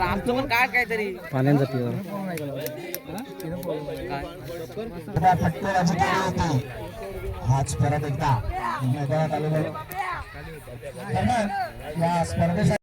आमचं पण काय काहीतरी. पाण्याचा पिवर त्या फटकेबाजी केली होती आज परत एकदा. मैदानात आलेलो. या स्पर्धेसाठी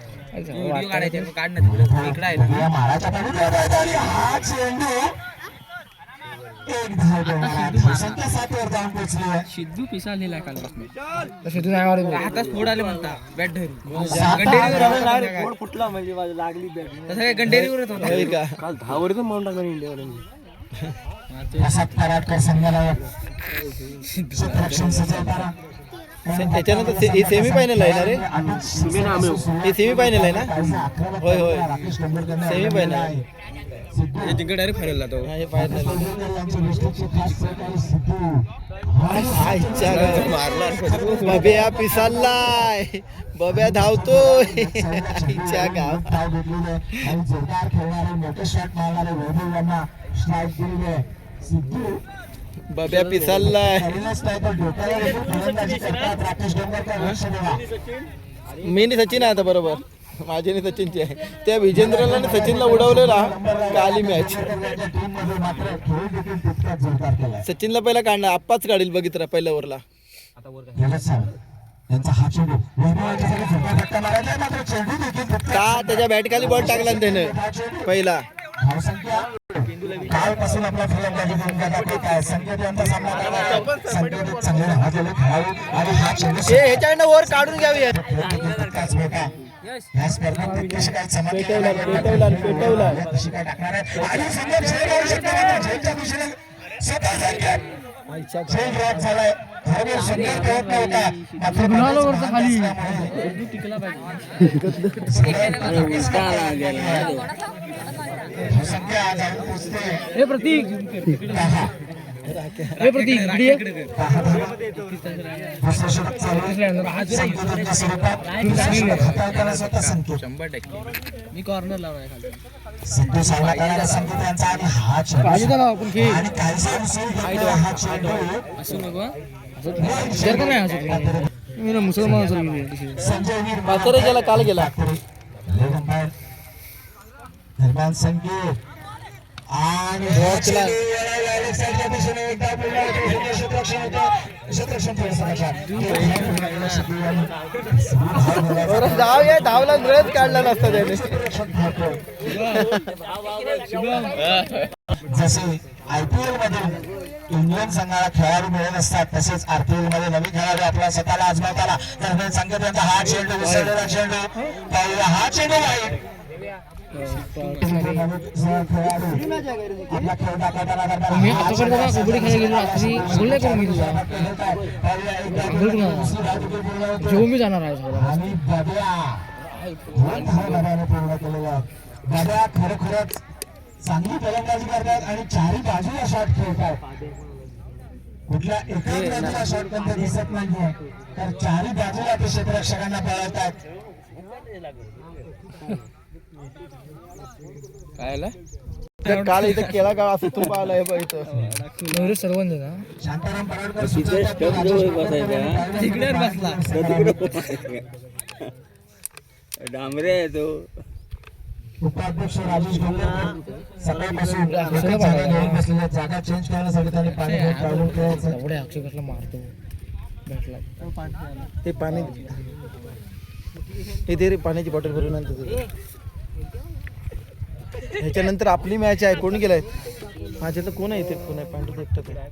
व्हिडिओ काढायचे इकडे आहे हा चेंडू एक धाव देणार संख्या सात वर जाऊन पोहोचली आहे सिद्धू पिसाळलेला आहे कालपासून शेतून नाही फोड आले म्हणता. बॅट गंडेरीवर. फुटला म्हणजे माझी लागली बॅट. तसं काय? गंडेरीवरच होता. काल दहा वरच मारून टाकला कराडकर संघाला. त्याच्यानंतर से- हे सेमी फायनल आहे ना रे? हे सेमी फायनल आहे ना? होय, होय. Semi final. हे जिंकड डायरेक्ट फायनल जातो हे फायनल मारला. बब्या पिसाललाय. बब्या धावतोय. आईच्या गाव जोरदार खेळणारे मोठे शॉट मारणारे वैभव यांना स्ट्राईक दिलेले आहे. सिद्धू बब्या पिसाललाय. मी नाही सचिन आहे आता बरोबर. माझी आणि सचिनची आहे. त्या विजेंद्रला आणि सचिनला उडवलेला काली मॅच सचिनला पहिला काढणार. आप्पाच काढील बघितला पहिल्या ओव्हरला. का त्याच्या बॅट खाली बॉल टाकला त्याने? पहिला. धावसंख्या कालपासून आपला फलंदाजी भूमिका दाखवत आहे. संकेत यांचा सामना करणार. संकेत चांगले धावलेले खेळाडू आणि हा चेंडू ह्याच्याकडनं वर काढून घ्यावी तितकाच मोठा या स्पर्धेत तितकीशी काही. तशी काय टाकणार आहे? आणि सुंदर झेल लावू शकतो मात्र झेलच्या दिशेने स्वतः संकेत झेल ड्रॉप झालाय. हे प्रतीक. हे प्रतीक शंभर टक्के मी कॉर्नर लावणार संकेत यांचा आणि हा आणि हा चेंडू असं नको नाही मी ना मुसलमान म्हातारे गेला काल गेला निर्माण संगीत आणि चला. धाव या धावला रथ काढला नसता त्याने जसे आयपीएलमध्ये इंग्लंड संघाला खेळाडू मिळत असतात तसेच आरपीएलमध्ये नवीन खेळाडू आपला स्वतःला आजमावताला आला दरम्यान हा चेंडू विसरलेला चेंडू पाहिला हा चेंडू वाईट मी हा आतापर्यंत चेंडू कबड्डी खेळायला गेलो रात्री बोलले करू मी तुझा पाहिला बोल ना. जेव्हा मी जाणार आहे सगळं खरोखरच चांगली फलंदाजी करतात आणि चारही बाजूला शॉट खेळतात कुठल्या एकाच बाजूला शॉट पण दिसत नाहीये तर चारही बाजूला ते क्षेत्ररक्षकांना पळवतात काल इथं केला का? असं तू पाहिलं हे बघ इथं. सर्वांनी ना शांताराम पराडकर सुचवतात की राजू तिकडे बसला डांबरे आहे तो उपाध्यक्ष राजेश सकाळपासून बसलेल्या जागा चेंज करण्यासाठी त्यांनी पाणी करायचं एवढे मारतो. भेटला. ते पाणी रे पाण्याची बॉटल भरून आणतो ह्याच्यानंतर आपली मॅच आहे. कोण गेलाय? माझ्या तर कोण आहे इथे? कोण आहे? पांडू भेटत आहे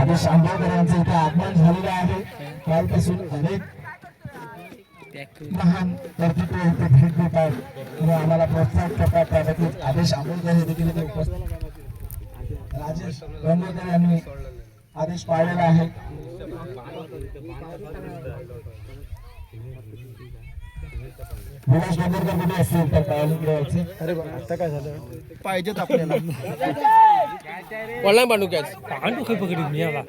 आदेश यांचं इथे आगमन झालेलं आहे. कालपासून अनेक महान कर्तृत्व इथे भेट देत आहेत. आणि आम्हाला प्रोत्साहन करतात त्यासाठी आदेश आंबेडकर हे देखील इथे उपस्थित राजेश यांनी आदेश पाळलेला आहे. विलास डोंगरकर कुठे असतील तर ट्रॅव्हलिंग यायचे? अरे बा आता काय झालं? पाहिजेत आपल्याला. Online Pandu catch. पांडू मी आला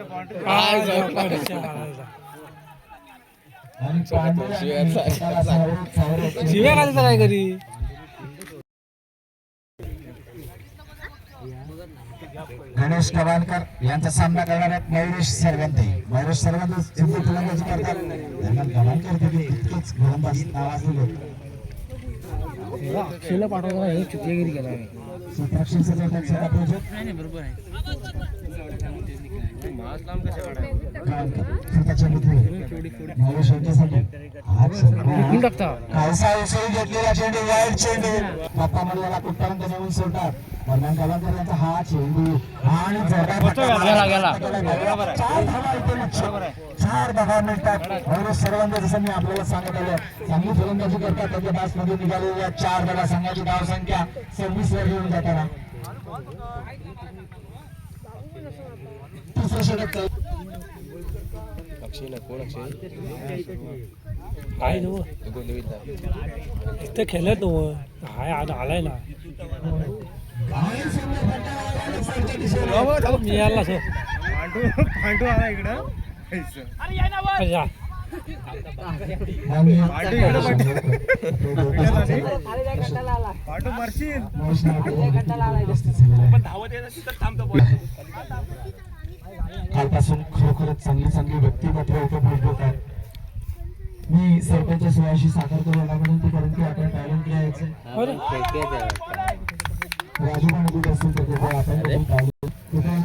घालायचा काय घरी गणेश गवाणकर यांचा सामना करणार आहेत मयुरेश सरवंते. मयुरेश सरवंते सिंधू फलंदाजी करतात. दरम्यान गवाणकर देखील तितकेच गोलंदाज नावाजलेले अक्षयला पाठवतो हे चुकलेगिरी केला नाही बरोबर आहे टाकता. खालसा उसळी घेतलेला चेंडू वाईट चेंडू. पप्पा मला कुठपर्यंत नेऊन सोडतात? दरम्यान गवाणकर यांचा हा चेंडू आणि. चार धावा इथे लक्ष्य. चार धावा मिळतात म्हणून सर्वांना जसं मी आपल्याला सांगत आलो चांगली फलंदाजी करतात त्याच्या बॅसमध्ये निघालेल्या चार धावा संघाची धाव संख्या सव्वीस वर घेऊन जाताना तिसरं षटक चालू. अक्षयला कोण अक्षय काय नो. इथं खेळत नो. हाय आज आलाय ना. मी आला सो पांडू आला इकडं पांडू कालपासून खरोखरच चांगली चांगली व्यक्तिमत्व इथे भेटत आहेत. मी सरपंच सोयाशी साखर करू विनंती कारण की आपण टॅलेंट घ्यायचं. कुठे असतील तर तिथे आपण तिथे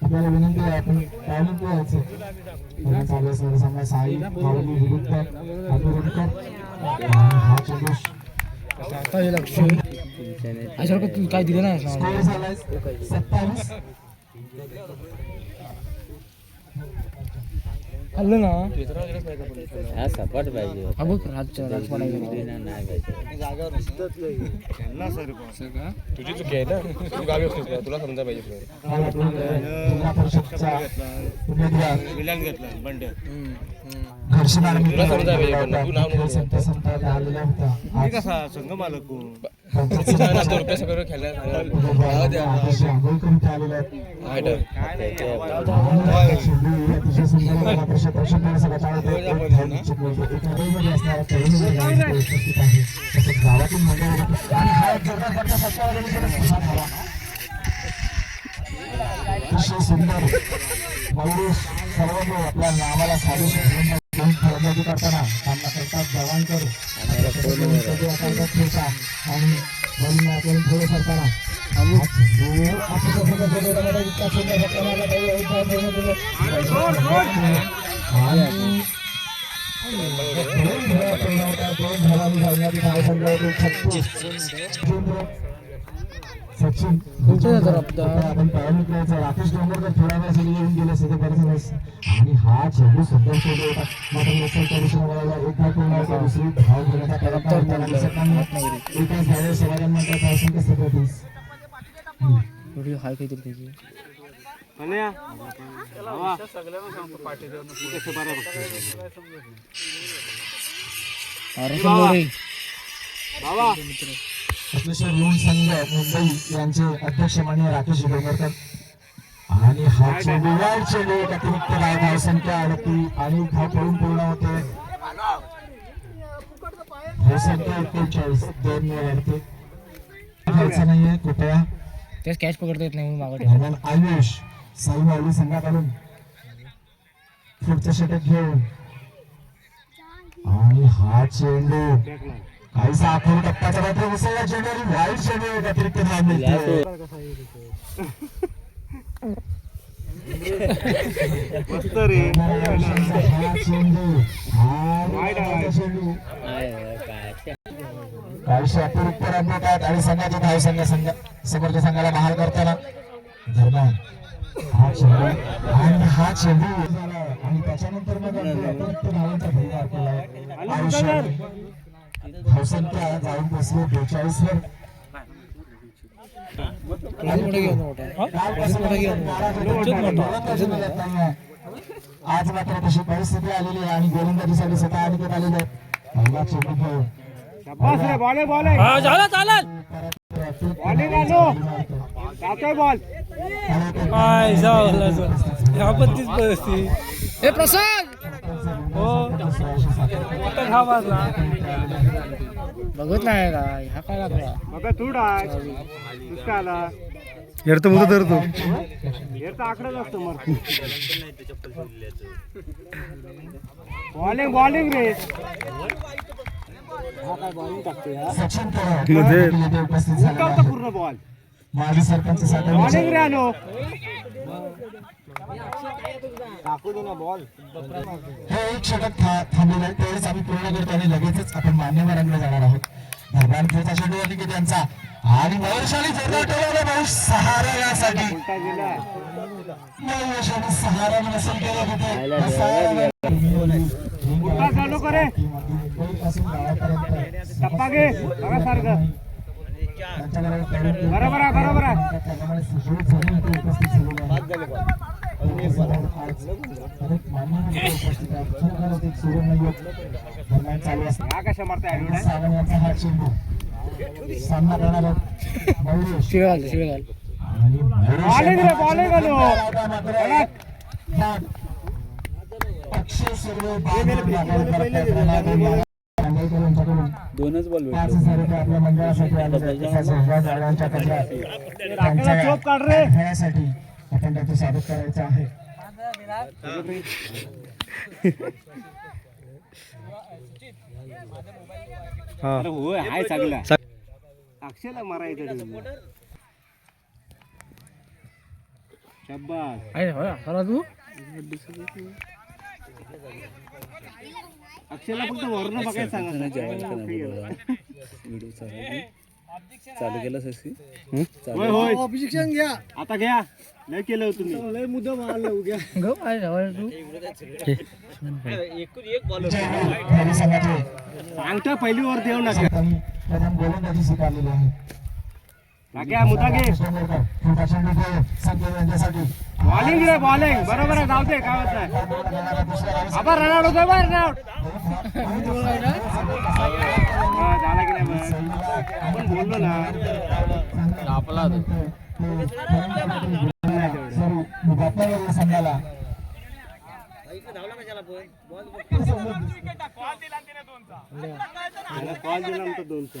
आपल्याला विनंती आहे आपण चालू समजा साई विरुद्ध हा आता हे लक्ष अशासारखं तू काय दिलं नाही स्कोर झालाय सत्तावीस. खाल्लं ना सपाट पाहिजे हा बघ राजच्या राजपाडायला तुझी चुकी आहे ना तू गावी असतोस का तुला समजा पाहिजे विलान घेतला बंड्या तुला समजा पाहिजे पण तू नाव नको संत संत आलेला होता आज कसा संघ मालक अतिशय सुंदर सर्व आपल्या नावाला साजेशी घेऊन फलंदाजी करताना सामना करतात जवान करू ठेवता आणि करताना आणि दोन धावा दोन धावण्याची छत्तीस. सचिन राकेश डोंगरकर थोड्या वेळासाठी येऊन गेले असते बरेच आणि हा चेंडू सुद्धा चेंडू होता. मात्र नसेलच्या दिशेने वळाला एक धाव पूर्ण दुसरी धाव घेण्याचा आणि सेकंद एकाच धाव संख्या सदोतीस व्हिडिओ हाय काहीतरी त्याची. अरे समोर रे. अतिशय ऋण संघ मुंबई यांचे अध्यक्ष माननीय राकेश डोंगरकर आणि हा चेंडू वाईट चेंडू एक अतिरिक्त धाव संख्या अडकली आणि धाव पळून पूर्ण होते. धाव संख्या एकोणचाळीस दोन वेळ खायचं नाहीये कृपया. त्याच कॅच पकडता येत नाही म्हणून आयुष साई माऊली संघाकडून. पुढचं षटक घेऊन. आणि हा चेंडू. काहीसा आखून टप्प्याच्या बाजूला उसळला चेंडू आणि वाईट चेंडू एक अतिरिक्त धाव मिळते चेंडू काहीशे अतिरिक्त रन मिळतात आणि संघाचे धाव संघ संघ समोरच्या संघाला बहाल करताना दरम्यान हा चेंडू आणि हा चेंडू झाला आणि त्याच्यानंतर मग अतिरिक्त धावांचा केला. आयुष्य धावसंख्या जाऊन बसले बेचाळीस वर. आज मात्र तशी परिस्थिती आलेली आहे आणि गोलंदाजीसाठी स्वतः अनिकेत आलेले आहेत. पहिला चेंडू घेऊन. हा झालं चालेल. काय झालं पण तीच परिस्थिती. ए प्रसाद! हो आता घा वाजला. बघत नाही का ह्या काय लागला? बघा तू डाक आला. येतो मुदत धरतो हे तर आकडेच असतं मग. बॉलिंग बॉलिंग रे. इथे उपस्थित झालेले होता आहेत. पूर्ण बॉल माजी सरपंच हे एक षटक था- थांबलेलं आहे. त्यावेळेस आम्ही पूर्ण करतो आणि लगेचच आपण मान्यवरांकडे जाणार आहोत. दरम्यान खेळचा चेंडू अनिकेत यांचा आणि महेशाने जोरदार ठेवलेला भाऊ सहारा यासाठी. सहारा नसेल केलं तिथे सहारा कुठला चालू करे. टप्पा घे. बघा सारखं. बरोबर आहे बरोबर आहे त्याप्रमाणे मारता सामना करणार घाल घाल दोनच बॉल पाच हजार रुपये आपल्या मंडळासाठी आपण त्याचं स्वागत करायचं आहे. होय चांगला. अक्षयला मारायचं शब्बास आहे तू अक्षयला फक्त वर्ण बघायला सांगा. व्हिडिओ चालू केलं होय ऑब्जेक्शन घ्या. आता घ्या. लय केलं हो तुम्ही. लय मुद्दा मारलं उद्या ग काय सांगतो पहिली वर देऊ नका. स्वीकारलेली आहे. बॉलिंग रे बॉलिंग बरोबर आहे जाऊ दे काय होत नाही. आबा रनआउट होतोय बा रनआउट झाला की नाही आपण बोललो ना. बातम्यावर संघाला कॉल दिला दोनचा.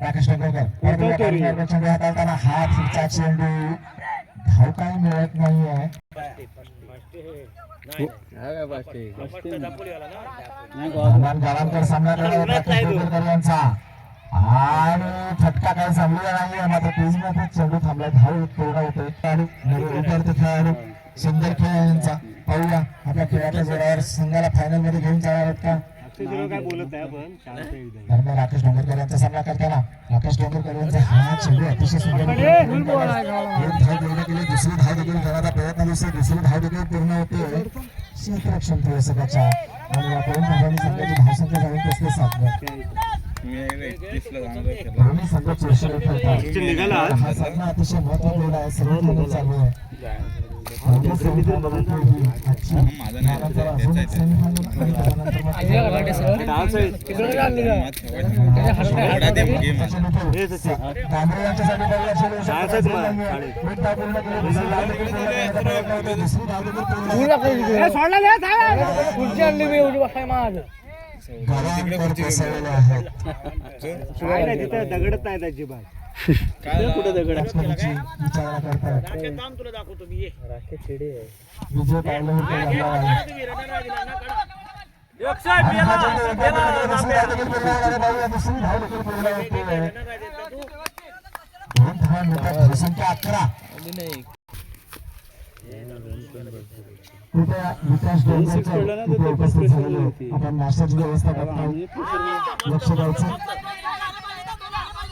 आहे राकेश हाताळताना हा पुढचा चेंडू धाव मिळत नाहीये. काय नाही गावांकर सामना यांचा. आणि फटका काही जमलेला नाहीये मात्रमध्ये चेंडू थांबला धाव पूर्ण होते खेळाडू नवीन उतरते खेळाडू सुंदर खेळ आहे यांचा. पाहूया. आपल्या खेळाच्या जोरावर संघाला फायनलमध्ये घेऊन जाणार आहेत का? काय बोलत शांत एकदम. दरम्यान राकेश डोंगरकर यांचा सामना करताना राकेश डोंगरकर यांचा हा चेंडू अतिशय सुंदर एक धाव पूर्ण केली दुसरी धाव देखील घेण्याचा प्रयत्न दिसतो दुसरी धाव देखील पूर्ण होते क्षेत्ररक्षण प्रवेशकाच्या आणि दोन धावांनी संघाची धावसंख्या निघाला. हा सामना अतिशय महत्त्वपूर्ण आहे सर्व चालू आहे. दगडत नाही, हातात नाही. नाही अजिबात कुठे दगड मी ये. विजय होते. अकरा. कृपया विकास इथे उपस्थित झालेले. आपण नाश्त्याची व्यवस्था करतो लक्ष द्यायचं धावा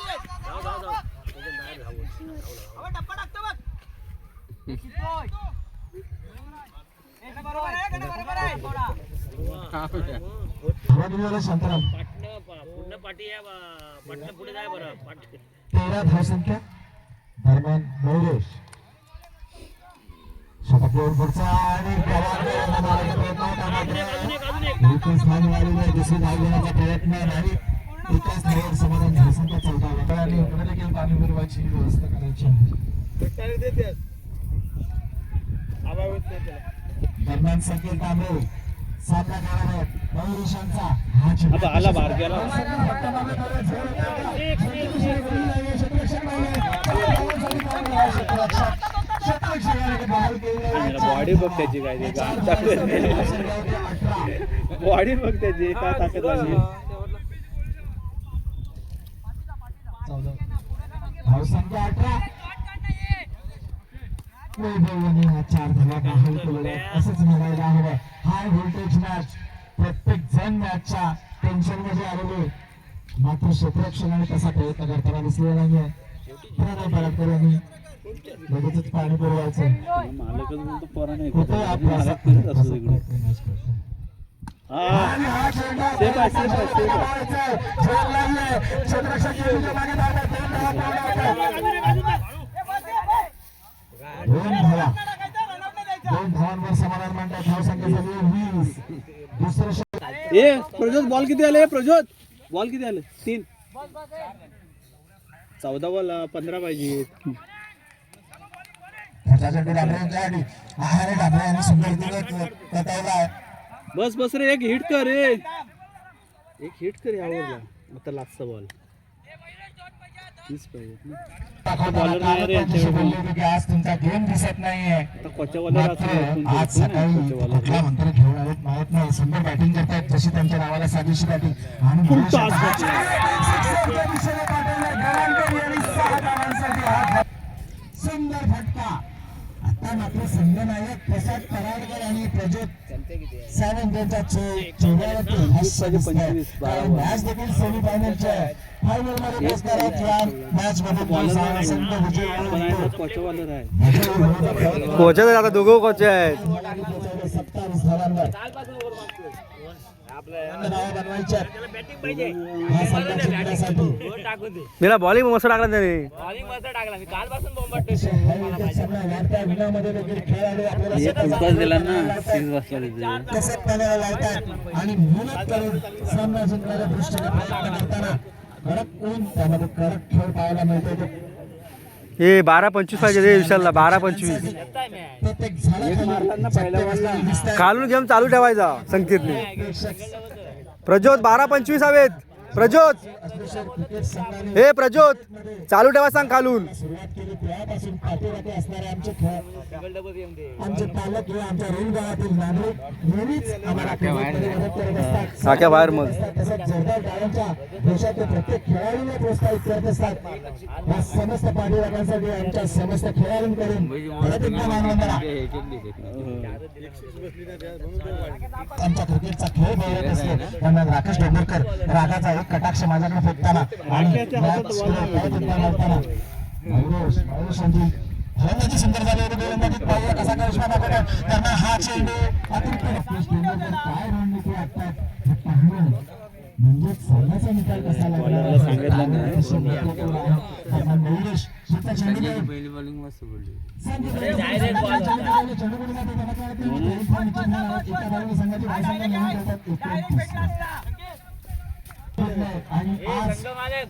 दिलेला शांताराम. तेरा धावसंख्या. दरम्यान मयुरेश शतकीवर पुढचा आणि पवार मारायचा प्रयत्न होता मात्र एकच धाव मिळालेली दुसरी धाव घेण्याचा प्रयत्न नाही. एकाच धावावर समाधान धावसंख्या चौदा आणि इकडे देखील पाणी पुरवायची व्यवस्था करायची आहे. दरम्यान संकेत तांबे सामना करणार आहेत. मयुरेशांचा हा चेंडू. आला बाहेर गेला बॉडी बघ त्याची काय बॉडी बघ त्याची काय ताकद लागली धावसंख्या अठरा. वैभवाने चार धावा. असंच म्हणायला हवं. हाय व्होल्टेज मॅच प्रत्येक जण मॅचच्या टेन्शनमध्ये आलेले. मात्र क्षेत्ररक्षणाने तसा प्रयत्न करताना दिसलेला नाहीये. यांनी लगेचच पाणी पुरवायचं. कुठे. दोन धावा. दोन धावा दोन धावांवर समाधान मांडतात. धावसंख्या झाली वीस. दुसरं षटक ए प्रज्योत बॉल किती आले? प्रज्योत बॉल किती आले? तीन. चौदा बॉल पंधरा पाहिजे. बस बस रे एक हिट कर रे एक हिट कर यावर आता लास्टचा बॉल ना. बॉलर नाही रे यांच्याकडे आज तुमचा गेम दिसत नाहीये. आता कोच्या बॉलर आज सकाळी कुठला मंत्र घेऊन आलेत माहीत नाही. सुंदर बॅटिंग करतायत जशी त्यांच्या नावाला साजेशी बॅटिंग आणि. सुंदर फटका. आता मात्र संघनायक प्रसाद पराडकर आणि प्रज्योत सावंत यांच्या चेहऱ्यावरती बारा कारण मॅच देखील सेमीफायनलची आहे फायनलमध्ये पोहोचणार या मॅच मध्ये बॉलर संघ विजयी आहे आहे. कोच आता दोघं कोच आहेत. सत्तावीस धावांवर धावा बनवायच्या हा सामना जिंकण्यासाठी मला बॉलिंग मस्त टाकला त्याने. खेळाडू आपल्याला एक स्वतःचा फुलटॉस दिला ना लावतात. सिक्स बसला तिथे कसं पाण्याला लावतात आणि मेहनत करून सामना जिंकण्याच्या दृष्टीने प्रयत्न करताना कडक ऊन त्यामध्ये कडक खेळ पाहायला मिळतो. हे बारा पंचवीस पाहिजे रे विशालला बारा पंचवीस. कालून खालून गेम चालू ठेवायचा संकेतने. प्रज्योत बारा पंचवीस हवेत. प्रज्योत! हे प्रज्योत! चालू ठेवा सांग खालून. साख्या आमचे खेळ आमचे पालक आमच्या गावातील बाहेर मग. देशातील प्रत्येक खेळाडूला प्रोत्साहित करत असतात या समस्त पाठीराखांसाठी आमच्या समस्त खेळाडूंकडून परत एकदा मानवंदना आमच्या क्रिकेटचा खेळ बघत असतो. राकेश डोंगरकर. रागाचा कटाक्ष माझ्याकडे फेकताना आणि फलंदाजी सुंदर झाली होती गोलंदाजीत पाहिजे कसा करिश्मा दाखवला दरम्यान हा चेंडू अतिरिक्त काय रणनीती हे पाहणं. निकाल कसा लागला? चेंडू आणि आज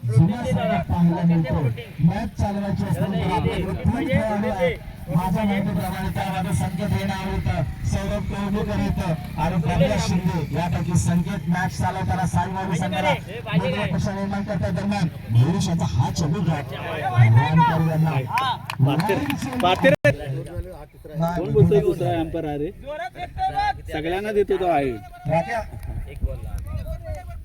जुन्या संघात पाहायला मिळतो मॅच चालवायची असताना. माझ्या माहितीप्रमाणे त्यामध्ये संकेत येणं होतं. सौरभ कोहलीकर येतं आणि प्रज्ञा शिंदे यापैकी संकेत मॅच चालवताना साईबाबू संघाला वेगळा प्रश्न निर्माण करता दरम्यान? महेश याचा हा. यांना अँपर अरे सगळ्यांना देतो तो आहे राख्या. अनुभवी अंपर आहे तिसरी ओव्हर चालू आहे.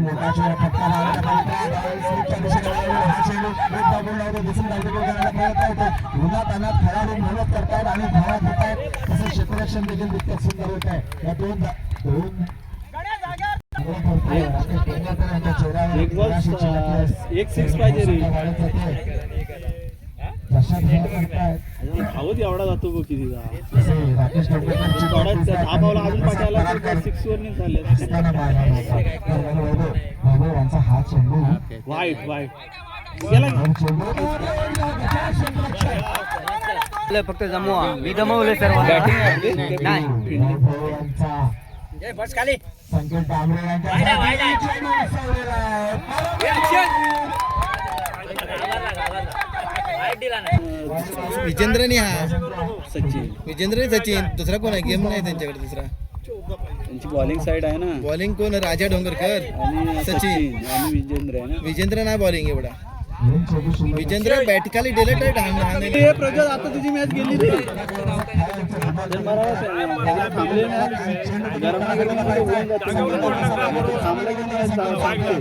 मोठा चेहरा फटका प्रयत्न होतो. उन्हात अनात खेळाडू मेहनत करतायत आणि धावा तसं क्षेत्ररक्षण देखील सुंदर होत या दोन दोन आहे. एक सिक्स पाहिजे करतायत. धावत एवढा जातो बघ राकेश बॉल दहा बॉल अजून पाठायला सिक्स वर नाही झाले असताना मारला नव्हता. दरम्यान वैभव वैभव यांचा हा चेंडू वाईट वाईट गेला आणि चेंडू फक्त जमवा. मी जमवले सर्व नाही. वैभव यांचा संकेत डांबरे यांच्या चेंडू उसळलेला आहे. विजेंद्रनी हा. सचिन विजेंद्र सचिन. दुसरा कोण आहे? गेम नाही त्यांच्याकडे दुसरा. त्यांची बॉलिंग साईड आहे ना. बॉलिंग कोण? राजा डोंगरकर. आणि सचिन. आणि विजेंद्र आहे ना. विजेंद्र नाही बॉलिंग एवढा. विजेंद्र बॅट खाली डेलेट आहे हे प्रज्वल आता तुझी मॅच गेली रे. थांबले ना गरम नाही गरम नाही होऊन जातो थांबला की नाही सांगतो.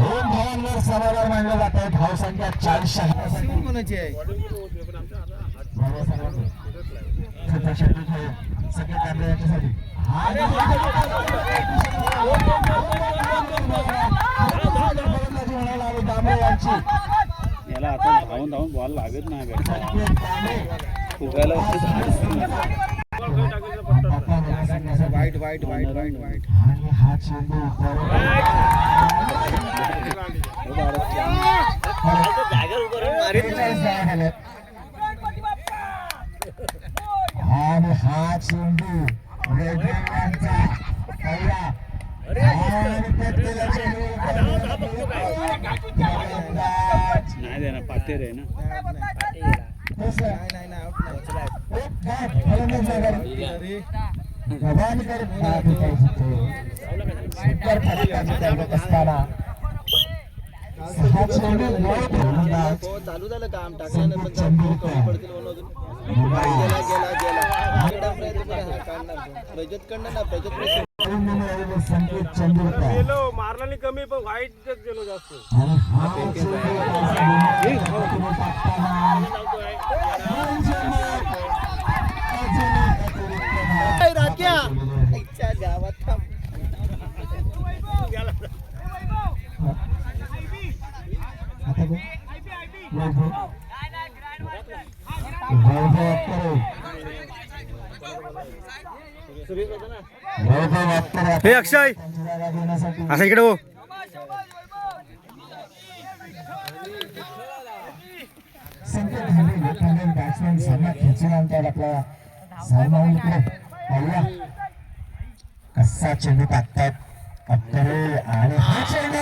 दोन समाधान मानलं जात आहे. धावसंख्या चारशे टीम कोणाची आहे? संकेत कांबळे यांच्यासाठी फलंदाजी म्हणायला आली दामले यांची याला आता धावून धावून बॉल लागत नाही. वाईट वाईट वाईट वाईट वाईट. आणि हा चेंडू आणि हा चेंडू पहिला. नाही. देणार पातेर आहे ना आउट नाही. एक चालू झालं काम टाकल्यानं पण पडतील गेला गेला गेला प्रयत्न काढणार ना मारला नाही कमी पण वाईट गेलो जास्त राख्या हे अक्षय असं इकडे हो. बॅट्समॅन सामना खेचून आणतात आपला सामना इकडे कसा चेंडू टाकतात अत्तरे आणि हा चेंडू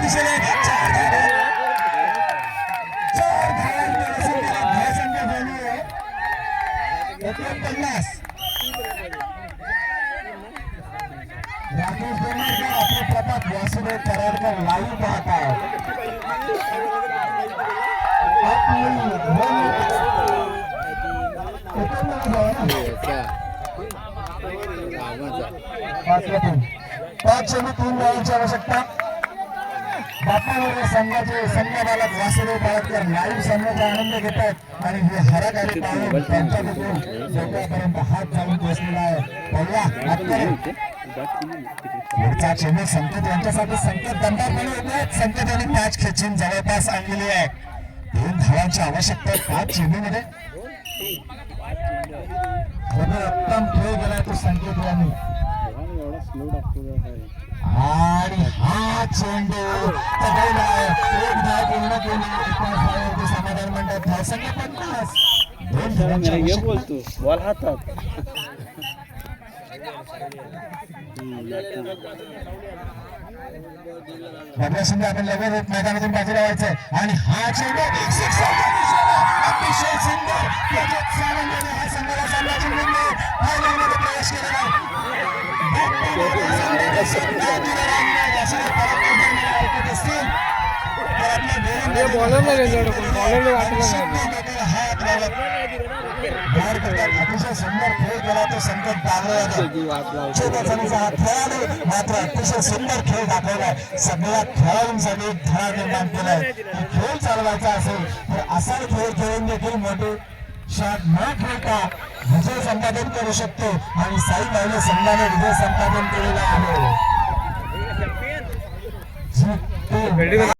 दिशेने पन्नास राकेश बेंगरकर आपले प्रभात वासुदेव कराडकर लाईव्ह पाहत आहेत. पाच आणि तीन आवश्यकता. बाप्पा संघाचे संघ बालक वासुदेव बाळककर लाईव्ह संघाचा आनंद घेतात. आणि हे हरकारी पाहून त्यांच्या तिथून हात जाऊन बसलेला आहे. पहिला अत्तर. पुढचा चेंडू संकेत यांच्यासाठी संकेत दंडापणे उभे संकेत यांनी मॅच खेचून जवळपास आणलेली आहे. दोन धावांची आवश्यकता आहे. पाच चेंडूमध्ये खरं उत्तम खेळ गेला तो संकेत यांनी. आणि हा चेंडू. एक धाव पूर्ण केली. समाधान म्हणतात धावसंख्या पन्नास दोन धावांची हे. बोलतो. बॉल हातात. बाबा शिंदे आपण लगेच मैदानातून बाजूला व्हायचंय आणि हा चेंडू अतिशय सुंदर. हा संघाला फायनलमध्ये प्रवेश केलेला. अतिशय सुंदर खेळ केला तो संकट दाखवला चेताचणीचा खेळाडू मात्र अतिशय सुंदर खेळ दाखवलाय सगळ्या खेळाडूंसाठी एक धडा निर्माण केलाय खेळ चालवायचा असेल तर असा खेळ खेळून देखील मोठे शॉट न खेळता विजय संपादन करू शकतो आणि साई पावले संघाने विजय संपादन केलेला आहे.